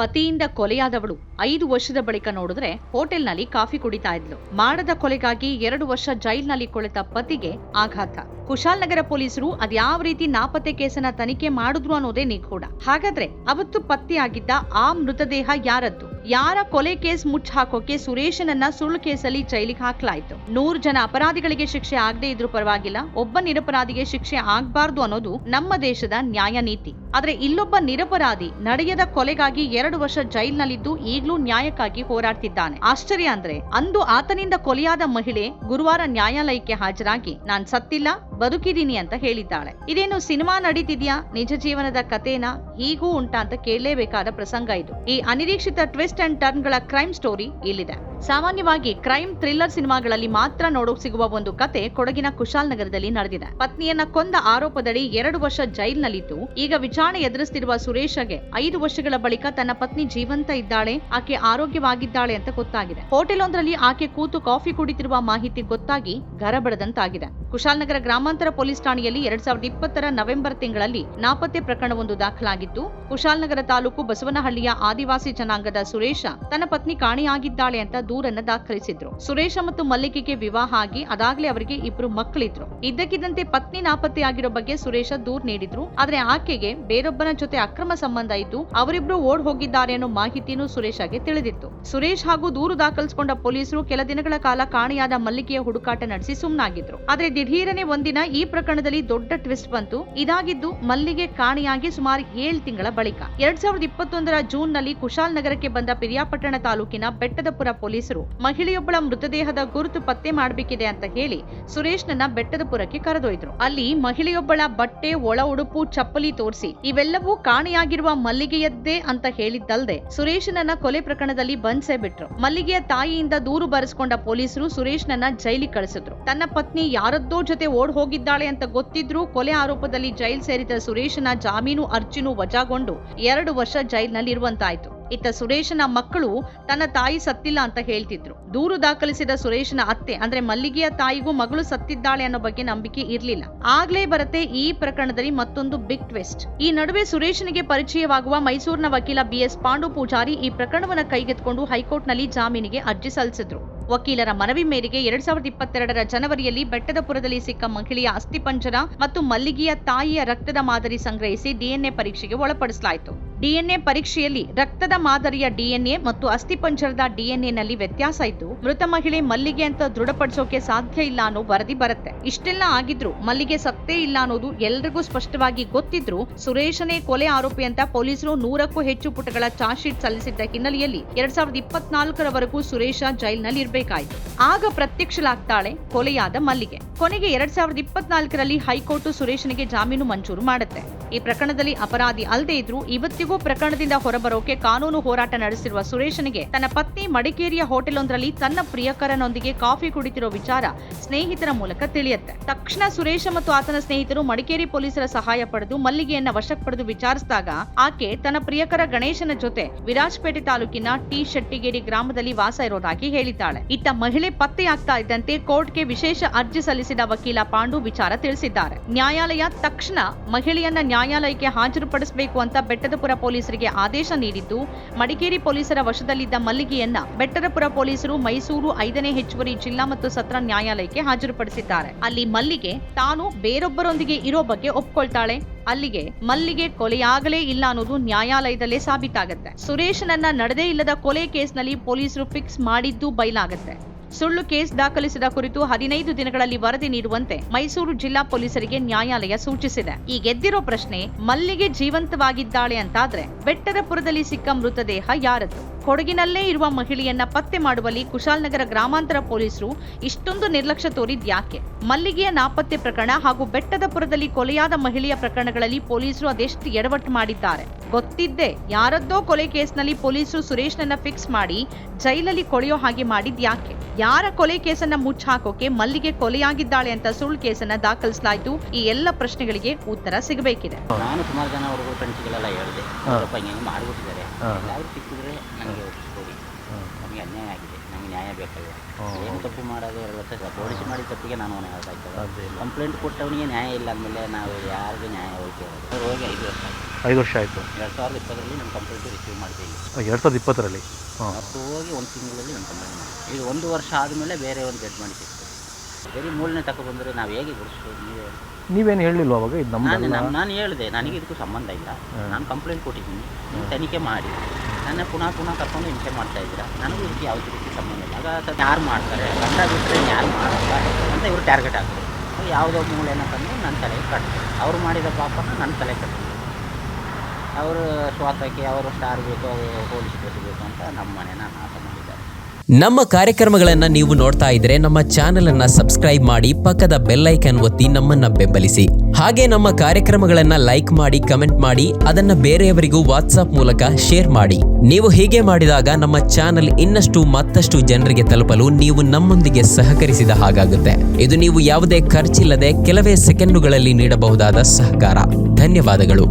ಪತಿಯಿಂದ ಕೊಲೆಯಾದವಳು ಐದು ವರ್ಷದ ಬಳಿಕ ನೋಡಿದ್ರೆ ಹೋಟೆಲ್ನಲ್ಲಿ ಕಾಫಿ ಕುಡಿತಾ ಇದ್ಲು. ಮಾಡದ ಕೊಲೆಗಾಗಿ ಎರಡು ವರ್ಷ ಜೈಲ್ನಲ್ಲಿ ಕೊಳೆತ ಪತಿಗೆ ಆಘಾತ. ಕುಶಾಲ್ನಗರ ಪೊಲೀಸರು ಅದ್ಯಾವ ರೀತಿ ನಾಪತ್ತೆ ಕೇಸನ್ನ ತನಿಖೆ ಮಾಡಿದ್ರು ಅನ್ನೋದೇ ನಿಗೂಢ. ಹಾಗಾದ್ರೆ ಅವತ್ತು ಪತ್ತೆಯಾಗಿದ್ದ ಆ ಮೃತದೇಹ ಯಾರದ್ದು? ಯಾರ ಕೊಲೆ ಕೇಸ್ ಮುಚ್ಚ ಹಾಕೋಕೆ ಸುರೇಶನನ್ನ ಸುಳ್ಳು ಕೇಸಲ್ಲಿ ಜೈಲಿಗೆ ಹಾಕ್ಲಾಯ್ತು? ನೂರು ಜನ ಅಪರಾಧಿಗಳಿಗೆ ಶಿಕ್ಷೆ ಆಗದೆ ಇದ್ರೂ ಪರವಾಗಿಲ್ಲ, ಒಬ್ಬ ನಿರಪರಾಧಿಗೆ ಶಿಕ್ಷೆ ಆಗ್ಬಾರ್ದು ಅನ್ನೋದು ನಮ್ಮ ದೇಶದ ನ್ಯಾಯ ನೀತಿ ಆದ್ರೆ ಇಲ್ಲೊಬ್ಬ ನಿರಪರಾಧಿ ನಡೆಯದ ಕೊಲೆಗಾಗಿ ಎರಡು ವರ್ಷ ಜೈಲ್ನಲ್ಲಿದ್ದು ಈಗಲೂ ನ್ಯಾಯಕ್ಕಾಗಿ ಹೋರಾಡ್ತಿದ್ದಾನೆ. ಆಶ್ಚರ್ಯ ಅಂದ್ರೆ, ಅಂದು ಆತನಿಂದ ಕೊಲೆಯಾದ ಮಹಿಳೆ ಗುರುವಾರ ನ್ಯಾಯಾಲಯಕ್ಕೆ ಹಾಜರಾಗಿ, ನಾನ್ ಸತ್ತಿಲ್ಲ ಬದುಕಿದೀನಿ ಅಂತ ಹೇಳಿದ್ದಾಳೆ. ಇದೇನು ಸಿನಿಮಾ ನಡೀತಿದ್ಯಾ? ನಿಜ ಜೀವನದ ಕಥೆನಾ? ಹೀಗೂ ಉಂಟಾ ಅಂತ ಕೇಳಲೇಬೇಕಾದ ಪ್ರಸಂಗ ಇದು. ಈ ಅನಿರೀಕ್ಷಿತ ಟ್ವಿಸ್ಟ್ ಅಂಡ್ ಟರ್ನ್ಗಳ ಕ್ರೈಮ್ ಸ್ಟೋರಿ ಇಲ್ಲಿದೆ. ಸಾಮಾನ್ಯವಾಗಿ ಕ್ರೈಮ್ ಥ್ರಿಲ್ಲರ್ ಸಿನಿಮಾಗಳಲ್ಲಿ ಮಾತ್ರ ನೋಡೋಕ್ ಸಿಗುವ ಒಂದು ಕತೆ ಕೊಡಗಿನ ಕುಶಾಲ್ ನಗರದಲ್ಲಿ ನಡೆದಿದೆ. ಪತ್ನಿಯನ್ನ ಕೊಂದ ಆರೋಪದಡಿ ಎರಡು ವರ್ಷ ಜೈಲ್ನಲ್ಲಿದ್ದು, ಈಗ ವಿಚಾರಣೆ ಎದುರಿಸ್ತಿರುವ ಸುರೇಶಗೆ ಐದು ವರ್ಷಗಳ ಬಳಿಕ ತನ್ನ ಪತ್ನಿ ಜೀವಂತ ಇದ್ದಾಳೆ, ಆಕೆ ಆರೋಗ್ಯವಾಗಿದ್ದಾಳೆ ಅಂತ ಗೊತ್ತಾಗಿದೆ. ಹೋಟೆಲ್ ಒಂದರಲ್ಲಿ ಆಕೆ ಕೂತು ಕಾಫಿ ಕುಡಿತಿರುವ ಮಾಹಿತಿ ಗೊತ್ತಾಗಿ ಗರಬಡದಂತಾಗಿದೆ. ಕುಶಾಲ್ನಗರ ಗ್ರಾಮಾಂತರ ಪೊಲೀಸ್ ಠಾಣೆಯಲ್ಲಿ ಎರಡ್ ಸಾವಿರದ ಇಪ್ಪತ್ತರ ನವೆಂಬರ್ ತಿಂಗಳಲ್ಲಿ ನಾಪತ್ತೆ ಪ್ರಕರಣವೊಂದು ದಾಖಲಾಗಿತ್ತು ಕುಶಾಲ್ನಗರ ತಾಲೂಕು ಬಸವನಹಳ್ಳಿಯ ಆದಿವಾಸಿ ಜನಾಂಗದ ಸುರೇಶ ತನ್ನ ಪತ್ನಿ ಕಾಣೆಯಾಗಿದ್ದಾಳೆ ಅಂತ ದೂರನ್ನ ದಾಖಲಿಸಿದ್ರು. ಸುರೇಶ ಮತ್ತು ಮಲ್ಲಿಗೆಗೆ ವಿವಾಹ ಆಗಿ ಅದಾಗ್ಲೇ ಅವರಿಗೆ ಇಬ್ರು ಮಕ್ಕಳಿದ್ರು. ಇದ್ದಕ್ಕಿದ್ದಂತೆ ಪತ್ನಿ ನಾಪತ್ತೆಯಾಗಿರೋ ಬಗ್ಗೆ ಸುರೇಶ ದೂರ್ ನೀಡಿದ್ರು. ಆದ್ರೆ ಆಕೆಗೆ ಬೇರೊಬ್ಬನ ಜೊತೆ ಅಕ್ರಮ ಸಂಬಂಧ ಇದ್ದು ಅವರಿಬ್ರು ಓಡ್ ಹೋಗಿದ್ದಾರೆ ಅನ್ನೋ ಮಾಹಿತಿನೂ ಸುರೇಶಗೆ ತಿಳಿದಿತ್ತು. ಸುರೇಶ್ ಹಾಗೂ ದೂರು ದಾಖಲಿಸಿಕೊಂಡ ಪೊಲೀಸರು ಕೆಲ ದಿನಗಳ ಕಾಲ ಕಾಣೆಯಾದ ಮಲ್ಲಿಗೆಯ ಹುಡುಕಾಟ ನಡೆಸಿ ಸುಮ್ನಾಗಿದ್ರು. ಆದ್ರೆ ದಿಢೀರನೆ ಒಂದಿನ ಈ ಪ್ರಕರಣದಲ್ಲಿ ದೊಡ್ಡ ಟ್ವಿಸ್ಟ್ ಬಂತು. ಇದಾಗಿದ್ದು ಮಲ್ಲಿಗೆ ಕಾಣೆಯಾಗಿ ಸುಮಾರು ಏಳು ತಿಂಗಳ ಬಳಿಕ. ಎರಡ್ ಸಾವಿರದ ಇಪ್ಪತ್ತೊಂದರ ಜೂನ್ನಲ್ಲಿ ಕುಶಾಲ್ ನಗರಕ್ಕೆ ಬಂದ ಪಿರಿಯಾಪಟ್ಟಣ ತಾಲೂಕಿನ ಬೆಟ್ಟದಪುರ ಪೊಲೀಸರು. ಮಹಿಳೆಯೊಬ್ಬಳ ಮೃತದೇಹದ ಗುರುತು ಪತ್ತೆ ಮಾಡಬೇಕಿದೆ ಅಂತ ಹೇಳಿ ಸುರೇಶ್ನನ್ನ ಬೆಟ್ಟದಪುರಕ್ಕೆ ಕರೆದೊಯ್ದ್ರು. ಅಲ್ಲಿ ಮಹಿಳೆಯೊಬ್ಬಳ ಬಟ್ಟೆ, ಒಳ ಉಡುಪು, ಚಪ್ಪಲಿ ತೋರಿಸಿ, ಇವೆಲ್ಲವೂ ಕಾಣೆಯಾಗಿರುವ ಮಲ್ಲಿಗೆಯದ್ದೇ ಅಂತ ಹೇಳಿದ್ದಲ್ದೆ ಸುರೇಶನನ್ನ ಕೊಲೆ ಪ್ರಕರಣದಲ್ಲಿ ಬಂಧಿಸೇ ಬಿಟ್ರು. ಮಲ್ಲಿಗೆಯ ತಾಯಿಯಿಂದ ದೂರು ಬರೆಸ್ಕೊಂಡ ಪೊಲೀಸರು ಸುರೇಶ್ನನ್ನ ಜೈಲಿ ಕಳಿಸಿದ್ರು. ತನ್ನ ಪತ್ನಿ ಯಾರದ್ದೋ ಜೊತೆ ಓಡ್ ಹೋಗಿದ್ದಾಳೆ ಅಂತ ಗೊತ್ತಿದ್ರೂ ಕೊಲೆ ಆರೋಪದಲ್ಲಿ ಜೈಲ್ ಸೇರಿದ ಸುರೇಶನ ಜಾಮೀನು ಅರ್ಜಿನೂ ವಜಾಗೊಂಡು ಎರಡು ವರ್ಷ ಜೈಲ್ನಲ್ಲಿ ಇರುವಂತಾಯ್ತು ಇತ್ತ ಸುರೇಶನ ಮಕ್ಕಳು ತನ್ನ ತಾಯಿ ಸತ್ತಿಲ್ಲ ಅಂತ ಹೇಳ್ತಿದ್ರು. ದೂರು ದಾಖಲಿಸಿದ ಸುರೇಶನ ಅತ್ತೆ, ಅಂದ್ರೆ ಮಲ್ಲಿಗೆಯ ತಾಯಿಗೂ ಮಗಳು ಸತ್ತಿದ್ದಾಳೆ ಅನ್ನೋ ಬಗ್ಗೆ ನಂಬಿಕೆ ಇರಲಿಲ್ಲ. ಆಗ್ಲೇ ಬರುತ್ತೆ ಈ ಪ್ರಕರಣದಲ್ಲಿ ಮತ್ತೊಂದು ಬಿಗ್ ಟ್ವಿಸ್ಟ್ ಈ ನಡುವೆ ಸುರೇಶನಿಗೆ ಪರಿಚಯವಾಗುವ ಮೈಸೂರಿನ ವಕೀಲ ಬಿ ಎಸ್ ಪಾಂಡು ಪೂಜಾರಿ ಈ ಪ್ರಕರಣವನ್ನ ಕೈಗೆತ್ತಿಕೊಂಡು ಹೈಕೋರ್ಟ್ನಲ್ಲಿ ಜಾಮೀನಿಗೆ ಅರ್ಜಿ ಸಲ್ಲಿಸಿದ್ರು. ವಕೀಲರ ಮನವಿ ಮೇರೆಗೆ ಎರಡ್ ಸಾವಿರದ ಇಪ್ಪತ್ತೆರಡರ ಜನವರಿಯಲ್ಲಿ ಬೆಟ್ಟದಪುರದಲ್ಲಿ ಸಿಕ್ಕ ಮಹಿಳೆಯ ಅಸ್ಥಿಪಂಜರ ಮತ್ತು ಮಲ್ಲಿಗೆಯ ತಾಯಿಯ ರಕ್ತದ ಮಾದರಿ ಸಂಗ್ರಹಿಸಿ ಡಿಎನ್ಎ ಪರೀಕ್ಷೆಗೆ ಒಳಪಡಿಸಲಾಯಿತು. ಡಿಎನ್ಎ ಪರೀಕ್ಷೆಯಲ್ಲಿ ರಕ್ತದ ಮಾದರಿಯ ಡಿಎನ್ಎ ಮತ್ತು ಅಸ್ಥಿಪಂಜರದ ಡಿಎನ್ಎನಲ್ಲಿ ವ್ಯತ್ಯಾಸ ಇದ್ದು, ಮೃತ ಮಹಿಳೆ ಮಲ್ಲಿಗೆ ಅಂತ ದೃಢಪಡಿಸೋಕೆ ಸಾಧ್ಯ ಇಲ್ಲ ಅನ್ನೋ ವರದಿ ಬರುತ್ತೆ. ಇಷ್ಟೆಲ್ಲ ಆಗಿದ್ರು ಮಲ್ಲಿಗೆ ಸತ್ತೇ ಇಲ್ಲ ಅನ್ನೋದು ಎಲ್ರಿಗೂ ಸ್ಪಷ್ಟವಾಗಿ ಗೊತ್ತಿದ್ರು ಸುರೇಶನೇ ಕೊಲೆ ಆರೋಪಿ ಅಂತ ಪೊಲೀಸರು ನೂರಕ್ಕೂ ಹೆಚ್ಚು ಪುಟಗಳ ಚಾರ್ಜ್ ಶೀಟ್ ಸಲ್ಲಿಸಿದ್ದ ಹಿನ್ನೆಲೆಯಲ್ಲಿ ಎರಡ್ ಸಾವಿರದ ಇಪ್ಪತ್ನಾಲ್ಕರವರೆಗೂ ಸುರೇಶ ಜೈಲ್ನಲ್ಲಿ ಇರಬೇಕಾಯಿತು ಆಗ ಪ್ರತ್ಯಕ್ಷಲಾಗ್ತಾಳೆ ಕೊಲೆಯಾದ ಮಲ್ಲಿಗೆ. ಕೊನೆಗೆ ಎರಡ್ ಸಾವಿರದ ಇಪ್ಪತ್ನಾಲ್ಕರಲ್ಲಿ ಹೈಕೋರ್ಟ್ ಸುರೇಶನಿಗೆ ಜಾಮೀನು ಮಂಜೂರು ಮಾಡುತ್ತೆ. ಈ ಪ್ರಕರಣದಲ್ಲಿ ಅಪರಾಧಿ ಅಲ್ಲದೆ ಇದ್ರು ಇವತ್ತಿಗೂ ಪ್ರಕರಣದಿಂದ ಹೊರಬರೋಕೆ ಕಾನೂನು ಹೋರಾಟ ನಡೆಸಿರುವ ಸುರೇಶನಿಗೆ ತನ್ನ ಪತ್ನಿ ಮಡಿಕೇರಿಯ ಹೋಟೆಲ್ ಒಂದರಲ್ಲಿ ತನ್ನ ಪ್ರಿಯಕರನೊಂದಿಗೆ ಕಾಫಿ ಕುಡಿತಿರೋ ವಿಚಾರ ಸ್ನೇಹಿತರ ಮೂಲಕ ತಿಳಿಯುತ್ತೆ. ತಕ್ಷಣ ಸುರೇಶ ಮತ್ತು ಆತನ ಸ್ನೇಹಿತರು ಮಡಿಕೇರಿ ಪೊಲೀಸರ ಸಹಾಯ ಪಡೆದು ಮಲ್ಲಿಗೆಯನ್ನ ವಶಕ್ಕೆ ಪಡೆದು ವಿಚಾರಿಸಿದಾಗ ಆಕೆ ತನ್ನ ಪ್ರಿಯಕರ ಗಣೇಶನ ಜೊತೆ ವಿರಾಜಪೇಟೆ ತಾಲೂಕಿನ ಟಿ ಶೆಟ್ಟಿಗೇರಿ ಗ್ರಾಮದಲ್ಲಿ ವಾಸ ಇರೋದಾಗಿ ಹೇಳಿದ್ದಾಳೆ. ಇತ್ತ ಮಹಿಳೆ ಪತ್ತೆಯಾಗ್ತಾ ಇದ್ದಂತೆ ಕೋರ್ಟ್ಗೆ ವಿಶೇಷ ಅರ್ಜಿ ಸಲ್ಲಿಸಿದ ವಕೀಲ ಪಾಂಡು ವಿಚಾರ ತಿಳಿಸಿದ್ದಾರೆ. ನ್ಯಾಯಾಲಯ ತಕ್ಷಣ ಮಹಿಳೆಯನ್ನ ನ್ಯಾಯಾಲಯಕ್ಕೆ ಹಾಜರುಪಡಿಸಬೇಕು ಅಂತ ಬೆಟ್ಟದಪುರ ಪೊಲೀಸರಿಗೆ ಆದೇಶ ನೀಡಿದ್ದು, ಮಡಿಕೇರಿ ಪೊಲೀಸರ ವಶದಲ್ಲಿದ್ದ ಮಲ್ಲಿಗೆಯನ್ನ ಬೆಟ್ಟರಪುರ ಪೊಲೀಸರು ಮೈಸೂರು ಐದನೇ ಹೆಚ್ಚುವರಿ ಜಿಲ್ಲಾ ಮತ್ತು ಸತ್ರ ನ್ಯಾಯಾಲಯಕ್ಕೆ ಹಾಜರುಪಡಿಸಿದ್ದಾರೆ. ಅಲ್ಲಿ ಮಲ್ಲಿಗೆ ತಾನು ಬೇರೊಬ್ಬರೊಂದಿಗೆ ಇರೋ ಬಗ್ಗೆ ಒಪ್ಕೊಳ್ತಾಳೆ. ಅಲ್ಲಿಗೆ ಮಲ್ಲಿಗೆ ಕೊಲೆಯಾಗಲೇ ಇಲ್ಲ ಅನ್ನೋದು ನ್ಯಾಯಾಲಯದಲ್ಲೇ ಸಾಬೀತಾಗತ್ತೆ. ಸುರೇಶನನ್ನ ನಡೆದೇ ಇಲ್ಲದ ಕೊಲೆ ಕೇಸ್ನಲ್ಲಿ ಪೊಲೀಸರು ಫಿಕ್ಸ್ ಮಾಡಿದ್ದು ಬಯಲಾಗತ್ತೆ ಸುಳ್ಳು ಕೇಸ್ ದಾಖಲಿಸಿದ ಕುರಿತು ಹದಿನೈದು ದಿನಗಳಲ್ಲಿ ವರದಿ ನೀಡುವಂತೆ ಮೈಸೂರು ಜಿಲ್ಲಾ ಪೊಲೀಸರಿಗೆ ನ್ಯಾಯಾಲಯ ಸೂಚಿಸಿದೆ. ಈ ಗೆದ್ದಿರೋ ಪ್ರಶ್ನೆ ಮಲ್ಲಿಗೆ ಜೀವಂತವಾಗಿದ್ದಾಳೆ ಅಂತಾದ್ರೆ ಬೆಟ್ಟದಪುರದಲ್ಲಿ ಸಿಕ್ಕ ಮೃತದೇಹ ಯಾರದ್ದು? ಕೊಡಗಿನಲ್ಲೇ ಇರುವ ಮಹಿಳೆಯನ್ನ ಪತ್ತೆ ಮಾಡುವಲ್ಲಿ ಕುಶಾಲನಗರ ಗ್ರಾಮಾಂತರ ಪೊಲೀಸರು ಇಷ್ಟೊಂದು ನಿರ್ಲಕ್ಷ್ಯ ತೋರಿದ್ಯಾಕೆ ಮಲ್ಲಿಗೆಯ ನಾಪತ್ತೆ ಪ್ರಕರಣ ಹಾಗೂ ಬೆಟ್ಟದಪುರದಲ್ಲಿ ಕೊಲೆಯಾದ ಮಹಿಳೆಯ ಪ್ರಕರಣಗಳಲ್ಲಿ ಪೊಲೀಸರು ಅದೆಷ್ಟು ಎಡವಟ್ಟು ಮಾಡಿದ್ದಾರೆ? ಗೊತ್ತಿದ್ದೇ ಯಾರದ್ದೋ ಕೊಲೆ ಕೇಸ್ನಲ್ಲಿ ಪೊಲೀಸರು ಸುರೇಶ್ನನ್ನ ಫಿಕ್ಸ್ ಮಾಡಿ ಜೈಲಲ್ಲಿ ಕೊಳೆಯೋ ಹಾಗೆ ಮಾಡಿದ್ಯಾಕೆ ಯಾರ ಕೊಲೆ ಕೇಸನ್ನ ಮುಚ್ಚಾಕೋಕೆ ಮಲ್ಲಿಗೆ ಕೊಲೆಯಾಗಿದ್ದಾಳೆ ಅಂತ ಸುಳ್ಳು ಕೇಸನ್ನ ದಾಖಲಿಸಲಾಯಿತು. ಈ ಎಲ್ಲ ಪ್ರಶ್ನೆಗಳಿಗೆ ಉತ್ತರ ಸಿಗಬೇಕಿದೆ. ನಾನು ಸುಮಾರು ಜನ ಅವರು ಫ್ರೆಂಡ್ಸ್ಗಳೆಲ್ಲ ಹೇಳಿದೆ. ಸ್ವಲ್ಪ ಹಿಂಗೆ ಹಿಂಗೆ ಮಾಡಿಬಿಟ್ಟಿದ್ದಾರೆ. ಎಲ್ಲರೂ ಸಿಕ್ಕಿದ್ರೆ ನನಗೆ ಕೊಡಿ ನಮಗೆ ಅನ್ಯಾಯ ಆಗಿದೆ. ನಮಗೆ ನ್ಯಾಯ ಬೇಕಲ್ಲ ಏನು ತಪ್ಪು ಮಾಡೋದು ಎರಡು ವರ್ಷ ಪೊಲೀಸ್ ಮಾಡಿದ ತಪ್ಪಿಗೆ ನಾನು ಅವನು ಹೇಳ್ತಾ ಇದ್ದೆ ಕಂಪ್ಲೇಂಟ್ ಕೊಟ್ಟವನಿಗೆ ನ್ಯಾಯ ಇಲ್ಲ ಅಂದಮೇಲೆ ನಾವು ಯಾರಿಗೂ ನ್ಯಾಯ ಹೋಗಿ ಹೋಗಿ ಐದು ವರ್ಷ ಆಯ್ತು. ಐದು ವರ್ಷ ಆಯಿತು. ಎರಡು ಸಾವಿರದ ಇಪ್ಪತ್ತರಲ್ಲಿ ನಮ್ಮ ಕಂಪ್ಲೇಂಟ್ ರಿಸೀವ್ ಎರಡು ಸಾವಿರದ ಇಪ್ಪತ್ತರಲ್ಲಿ. ಹಾಂ. ಮತ್ತು ಹೋಗಿ ಒಂದು ತಿಂಗಳಲ್ಲಿ ನಮ್ಮ ಕಂಪ್ಲೇಂಟ್ ಮಾಡಿ ಇದು ಒಂದು ವರ್ಷ ಆದಮೇಲೆ ಬೇರೆ ಒಂದು ಜಡ್ಜ್ಮೆಂಟ್ ಸಿಗ್ತದೆ ಬರೀ ಮೂರನೇ ತಗೊಬಂದರೆ ನಾವು ಹೇಗೆ ಗುಡಿಸ್ಬೋದು ನೀವೇ? ನೀವೇನು ಹೇಳಲಿಲ್ಲ ಅವಾಗ? ಇದು ನಾನು ನಮ್ಮದಲ್ಲ ನಾನು- ನಾನು ಹೇಳಿದೆ ನನಗೆ ಇದಕ್ಕೂ ಸಂಬಂಧ ಇಲ್ಲ. ನಾನು ಕಂಪ್ಲೇಂಟ್ ಕೊಟ್ಟಿದ್ದೀನಿ. ನೀವು ತನಿಖೆ ಮಾಡಿ. ನನ್ನ ಪುನಃ ಪುನಃ ಕರ್ಕೊಂಡು ಹಿಂಸೆ ಮಾಡ್ತಾ ಇದ್ದೀರಾ? ನನಗೂ ಇದಕ್ಕೆ ಯಾವುದೇ ರೀತಿ ಸಂಬಂಧ ಇಲ್ಲ. ಆಗ ಯಾರು ಮಾಡ್ತಾರೆ? ಗಂಡ ಬಿಟ್ಟರೆ ಯಾರು ಮಾಡಲ್ಲ ಅಂತ ಇವರು ಟಾರ್ಗೆಟ್ ಆಗ್ತಾರೆ ಯಾವುದೋ ಮೂಲೆನ ತಂದು ನನ್ನ ತಲೆಗೆ ಕಟ್ತಾರೆ. ಅವ್ರು ಮಾಡಿದ ಪಾಪನ ನನ್ನ ತಲೆ ಕಟ್ಟಿದ್ರು ಅವರು ಸ್ವಾರ್ಥಕ್ಕೆ ಅವರು ಸ್ಟಾರ್ ಬೇಕು, ಅವರು ಬೇಕು ಅಂತ ನಮ್ಮ ಮನೇನ ನಾಶ ಮಾಡಿದ್ದಾರೆ. ನಮ್ಮ ಕಾರ್ಯಕ್ರಮಗಳನ್ನು ನೀವು ನೋಡ್ತಾ ಇದ್ರೆ ನಮ್ಮ ಚಾನೆಲ್ ಅನ್ನ ಸಬ್ಸ್ಕ್ರೈಬ್ ಮಾಡಿ ಪಕ್ಕದ ಬೆಲ್ ಐಕನ್ ಒತ್ತಿ ನಮ್ಮನ್ನ ಬೆಂಬಲಿಸಿ. ಹಾಗೆ ನಮ್ಮ ಕಾರ್ಯಕ್ರಮಗಳನ್ನ ಲೈಕ್ ಮಾಡಿ ಕಮೆಂಟ್ ಮಾಡಿ, ಅದನ್ನ ಬೇರೆಯವರಿಗೂ ವಾಟ್ಸಾಪ್ ಮೂಲಕ ಶೇರ್ ಮಾಡಿ. ನೀವು ಹೀಗೆ ಮಾಡಿದಾಗ ನಮ್ಮ ಚಾನೆಲ್ ಇನ್ನಷ್ಟು ಮತ್ತಷ್ಟು ಜನರಿಗೆ ತಲುಪಲು ನೀವು ನಮ್ಮೊಂದಿಗೆ ಸಹಕರಿಸಿದ ಹಾಗಾಗುತ್ತೆ. ಇದು ನೀವು ಯಾವುದೇ ಖರ್ಚಿಲ್ಲದೆ ಕೆಲವೇ ಸೆಕೆಂಡುಗಳಲ್ಲಿ ನೀಡಬಹುದಾದ ಸಹಕಾರ. ಧನ್ಯವಾದಗಳು.